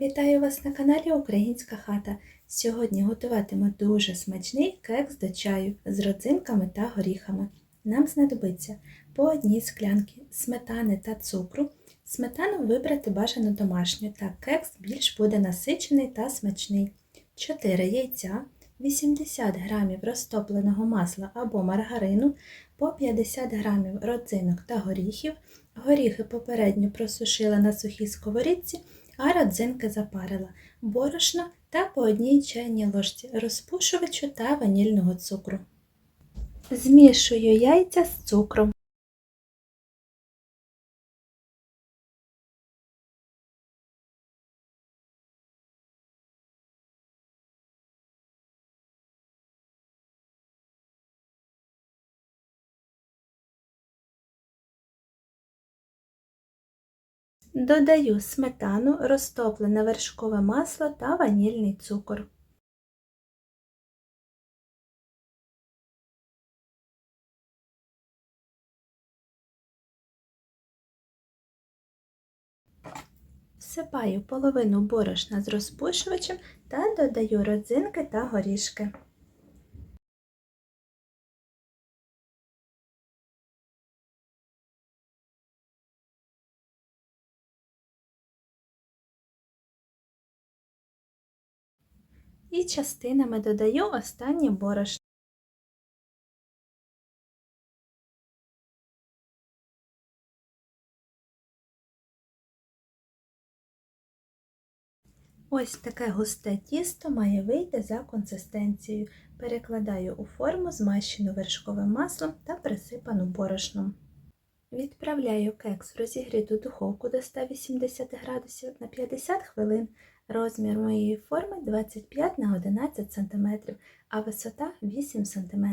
Вітаю вас на каналі Українська хата. Сьогодні готуватиму дуже смачний кекс до чаю з родзинками та горіхами. Нам знадобиться по одній склянці сметани та цукру. Сметану вибрати бажано домашню, так кекс більш буде насичений та смачний. 4 яйця, 80 г розтопленого масла або маргарину, по 50 г родзинок та горіхів. Горіхи попередньо просушила на сухій сковорідці а родзинки запарила, борошно та по одній чайній ложці розпушувачу та ванільного цукру. Змішую яйця з цукром. Додаю сметану, розтоплене вершкове масло та ванільний цукор. Всипаю половину борошна з розпушувачем та додаю родзинки та горішки. І частинами додаю останнє борошно. Ось таке густе тісто має вийти за консистенцією. Перекладаю у форму, змащену вершковим маслом та присипану борошном. Відправляю кекс в розігріту духовку до 180 градусів на 50 хвилин. Розмір моєї форми 25 на 11 см, а висота 8 см.